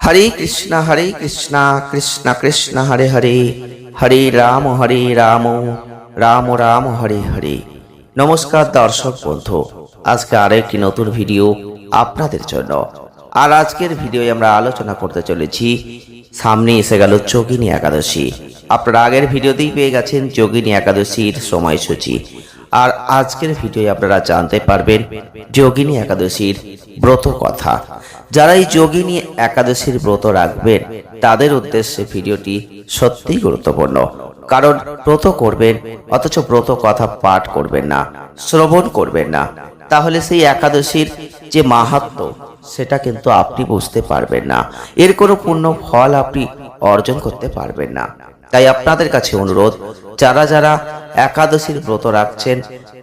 হরে কৃষ্ণ হরে কৃষ্ণ কৃষ্ণ কৃষ্ণ হরে হরে হরে রাম হরে রাম রাম রাম হরে হরে নমস্কার দর্শক বন্ধু, আজকে আরও একটি নতুন ভিডিও আপনাদের জন্য। আর আজকের ভিডিওয়ে আমরা আলোচনা করতে চলেছি, সামনে এসে গেল যোগিনী একাদশী। আপনারা আগের ভিডিওতেই পেয়ে গেছেন যোগিনী একাদশীর সময়সূচি। আর আজকের ভিডিওয়ে আপনারা জানতে পারবেন যোগিনী একাদশীর ব্রত কথা। যারা এই যোগিনী একাদশীর ব্রত রাখবেন, তাদের উদ্দেশ্যে ভিডিওটি সত্যিই গুরুত্বপূর্ণ। কারণ ব্রত করবেন, অথচ ব্রত কথা পাঠ করবেন না, শ্রবণ করবেন না। তাহলে সেই একাদশীর যে মাহাত্ম, সেটা কিন্তু আপনি বুঝতে পারবেন না। এর কোনো পূর্ণ ফল আপনি অর্জন করতে পারবেন না। তাই আপনাদের কাছে অনুরোধ, যারা যারা একাদশীর ব্রত রাখছেন,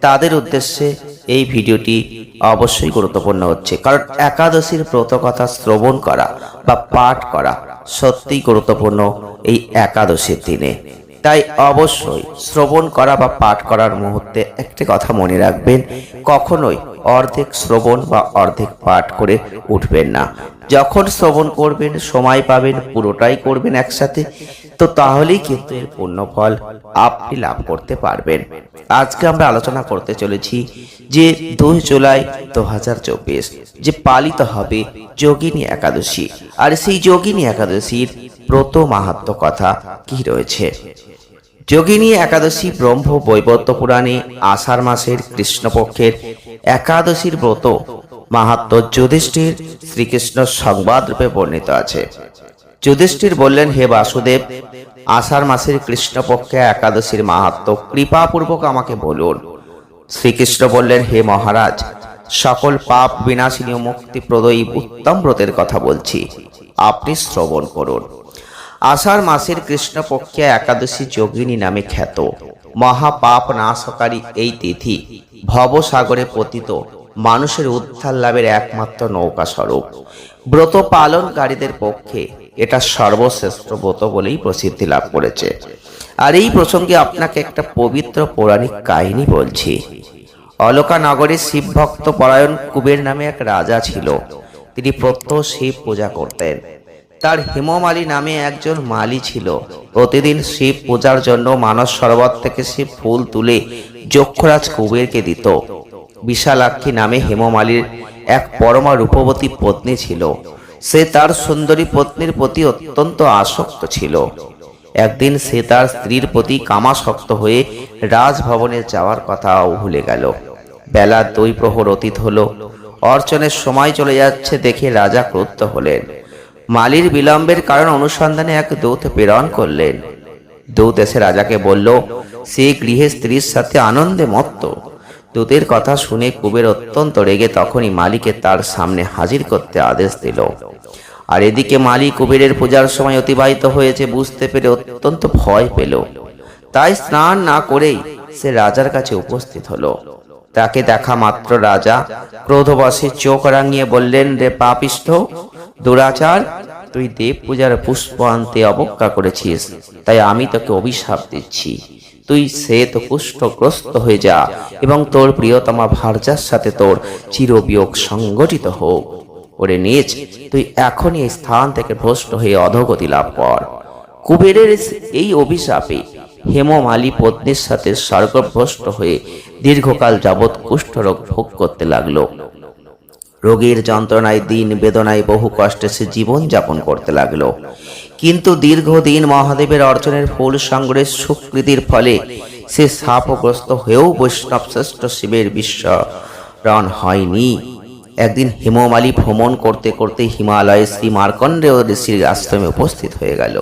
তাদের উদ্দেশ্যে এই ভিডিওটি অবশ্যই গুরুত্বপূর্ণ হচ্ছে। কারণ একাদশীর ব্রত কথা শ্রবণ করা বা পাঠ করা সত্যিই গুরুত্বপূর্ণ এই একাদশীর দিনে। তাই অবশ্যই শ্রবণ করা বা পাঠ করার মুহূর্তে একটি কথা মনে রাখবেন, কখনোই অর্ধেক শ্রবণ বা অর্ধেক পাঠ করে উঠবেন না। যখন শ্রবণ করবেন, সময় পাবেন, পুরোটাই করবেন একসাথে, তো তাহলেই কিন্তু এর পূর্ণ ফল আপনি লাভ করতে পারবেন। আজকে আমরা আলোচনা করতে চলেছি যে দুই জুলাই দু হাজার চব্বিশ, যে পালিত হবে যোগিনী একাদশী। আর সেই যোগিনী একাদশীর ব্রত মাহাত্ম কথা কি রয়েছে? যোগিনী একাদশী ব্রহ্ম বৈবত্য পুরাণে আষাঢ় মাসের কৃষ্ণপক্ষের একাদশীর ব্রত মাহাত্ম যুধিষ্ঠির শ্রীকৃষ্ণ সংবাদ রূপে বর্ণিত আছে। যুধিষ্ঠির বললেন, হে বাসুদেব, আষাঢ় মাসের কৃষ্ণপক্ষে একাদশীর মাহাত্ম কৃপাপূর্বক আমাকে বলুন। শ্রীকৃষ্ণ বললেন, হে মহারাজ, সকল পাপ বিনাশিনী মুক্তিপ্রদয়ী উত্তম ব্রতের কথা বলছি। আপনি শ্রবণ করুন। আষাঢ় মাসের কৃষ্ণপক্ষে একাদশী যোগিনী নামে খ্যাত। মহাপাপ নাশকারী এই তিথি ভবসাগরে পতিত মানুষের উদ্ধার লাভের একমাত্র নৌকা স্বরূপ। ব্রত পালনকারীদের পক্ষে এটা সর্বশ্রেষ্ঠ ব্রত বলেই প্রসিদ্ধি লাভ করেছে। আর এই প্রসঙ্গে আপনাকে একটা পবিত্র পৌরাণিক কাহিনী বলছি। অলকা নগরে শিব ভক্ত পরায়ণ কুবের নামে এক রাজা ছিল। তিনি প্রত্যহ শিব পূজা করতেন। তার হেমমালী নামে একজন মালি ছিল। প্রতিদিন শিব পূজার জন্য মানস সরোবর থেকে সে ফুল তুলে যক্ষরাজ কুবেরকে দিত। বিশালাক্ষী নামে হেমমালির এক পরমা রূপবতী পত্নী ছিল। সে তার সুন্দরী পত্নীর প্রতি অত্যন্ত আসক্ত ছিল। একদিন সে তার স্ত্রীর প্রতি কামাসক্ত হয়ে রাজভবনে যাওয়ার কথা ভুলে গেল। বেলা দুই প্রহর অতীত হল। অর্চনের সময় চলে যাচ্ছে দেখে রাজা ক্রুদ্ধ হলেন। মালির বিলম্বের কারণ অনুসন্ধানে এক দূত প্রেরণ করলেন। দূত এসে রাজাকে বলল, সে গৃহে স্ত্রীর সাথে আনন্দে মত্ত। দূতের কথা শুনে কুবের অত্যন্ত রেগে তখনই মালিকে তার সামনে হাজির করতে আদেশ দিল। আর এদিকে মালি কুবেরের পূজার সময় অতিবাহিত হয়েছে বুঝতে পেরে অত্যন্ত ভয় পেল। তাই স্নান না করেই সে রাজার কাছে উপস্থিত হলো। তাকে দেখা মাত্র রাজা ক্রোধবশে চোখ রাঙিয়ে বললেন, রে পাপিষ্ঠ, দুরাচার, তুই দেব পূজার পুষ্প আনতে অবজ্ঞা করেছিস, তাই আমি তোকে অভিশাপ দিচ্ছি। তুই সে তো কুষ্ঠগ্রস্ত হয়ে যা এবং তোর প্রিয়তমা ভার্যার সাথে তোর চিরবিয়োগ সংগঠিত হোক। ওরে নিজ তুই এখনই এই স্থান থেকে ভ্রষ্ট হয়ে অধগতি লাভ কর। কুবেরের এই অভিশাপে হেমমালী পত্নীর সাথে স্বর্গভ্রষ্ট হয়ে দীর্ঘকাল যাবৎ কুষ্ঠরোগ ভোগ করতে লাগল। রোগের যন্ত্রণায়, দিন বেদনায়, বহু কষ্টে সে জীবন যাপন করতে লাগল। কিন্তু দীর্ঘদিন মহাদেবের অর্চনের ফুল সংগ্রহের সুকৃতির ফলে সে সাপগ্রস্ত হয়েও বৈষ্ণব শ্রেষ্ঠ শিবের বিশ্বরণ হয়নি। একদিন হেমমালী ভ্রমণ করতে করতে হিমালয়ে শ্রী মার্কণ্ডেয় ঋষির আশ্রমে উপস্থিত হয়ে গেল।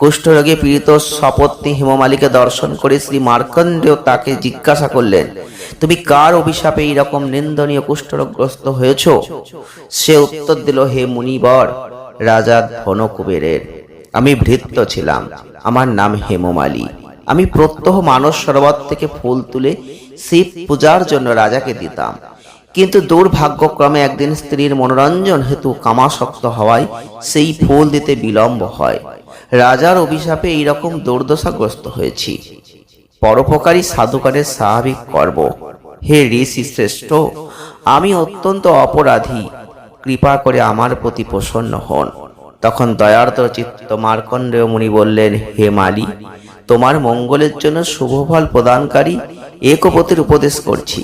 কুষ্ঠরোগে পীড়িত সপত্নী হেমমালীকে দর্শন করে শ্রী মার্কণ্ডেয় তাকে জিজ্ঞাসা করলেন, তুমি কার অভিশাপে এইরকম নিন্দনীয় কুষ্ঠরোগগ্রস্ত হয়েছ? সে উত্তর দিল, হে মুনিবর রাজা ধনকুবেরের। আমি ভৃত্য ছিলাম। আমার নাম হেমমালী আমি প্রত্যহ মানস সরোবর থেকে ফুল তুলে শিব পূজার জন্য রাজাকে দিতাম। কিন্তু দুর্ভাগ্যক্রমে একদিন স্ত্রীর মনোরঞ্জন হেতু কামাসক্ত হওয়ায় সেই ফুল দিতে বিলম্ব হয়। রাজার অভিশাপে এইরকম দুর্দশাগ্রস্ত হয়েছি। পরোপকারী সাধুকারের স্বাভাবিক কর্ম। হে ঋষি শ্রেষ্ঠ, আমি অত্যন্ত অপরাধী। কৃপা করে আমার প্রতি প্রসন্ন হন। তখন দয়ার্দ চিত্ত মার্কণ্ডেয় মুনি বললেন, হে মালি, তোমার মঙ্গলের জন্য শুভফল প্রদানকারী একপতির উপদেশ করছি।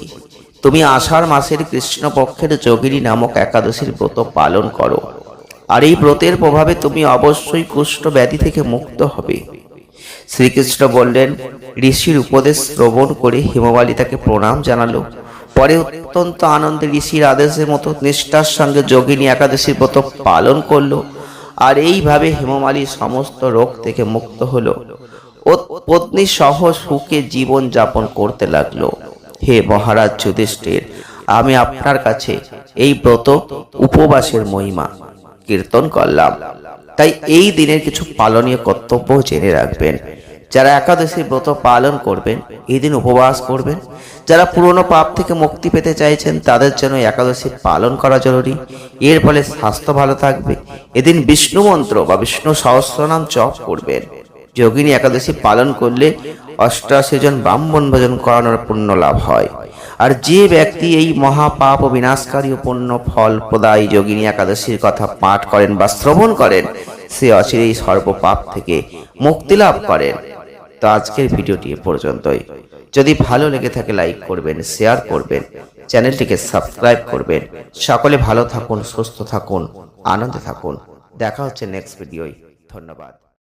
তুমি আষাঢ় মাসের কৃষ্ণপক্ষের যোগিনী নামক একাদশীর ব্রত পালন করো। আর এই ব্রতের প্রভাবে তুমি অবশ্যই কুষ্ঠ ব্যাধি থেকে মুক্ত হবে। শ্রীকৃষ্ণ বললেন, ঋষির উপদেশ শ্রবণ করে হিমবালী তাকে প্রণাম জানালো। পরে অত্যন্ত আনন্দে ঋষির আদেশের মতো নিষ্ঠার সঙ্গে যোগিনী একাদশীর ব্রত পালন করল, আর এইভাবে হেমমালী সমস্ত রোগ থেকে মুক্ত হলো। পত্নী সহ সুখে জীবন যাপন করতে লাগল। হে মহারাজ যুধিষ্ঠির, আমি আপনার কাছে এই ব্রত উপবাসের মহিমা কীর্তন করলাম। তাই এই দিনের কিছু পালনীয় কর্তব্য জেনে রাখবেন। যারা একাদশী ব্রত পালন করবেন, এই দিন উপবাস করবেন। যারা পুরনো পাপ থেকে মুক্তি পেতে চাইছেন, তাদের জন্য একাদশী পালন করা জরুরি। এর ফলে স্বাস্থ্য ভালো থাকবে। এদিন বিষ্ণু মন্ত্র বা বিষ্ণু সহস্রনাম জপ করবেন। যোগিনী একাদশী পালন করলে অষ্টাশি জন ব্রাহ্মণ ভোজন করানোর পুণ্য লাভ হয়। আর যে ব্যক্তি এই মহাপাপ ও বিনাশকারী পুণ্য ফল প্রদায়ী যোগিনী একাদশীর কথা পাঠ করেন বা শ্রবণ করেন, সে অচিরেই সর্বপাপ থেকে মুক্তি লাভ করেন। তো আজকের ভিডিওটি এ পর্যন্তই। যদি ভালো লেগে থাকে লাইক করবেন শেয়ার করবেন, চ্যানেলটিকে সাবস্ক্রাইব করবেন। সকলে ভালো থাকুন, সুস্থ থাকুন, আনন্দে থাকুন। দেখা হচ্ছে নেক্সট ভিডিওয় ধন্যবাদ।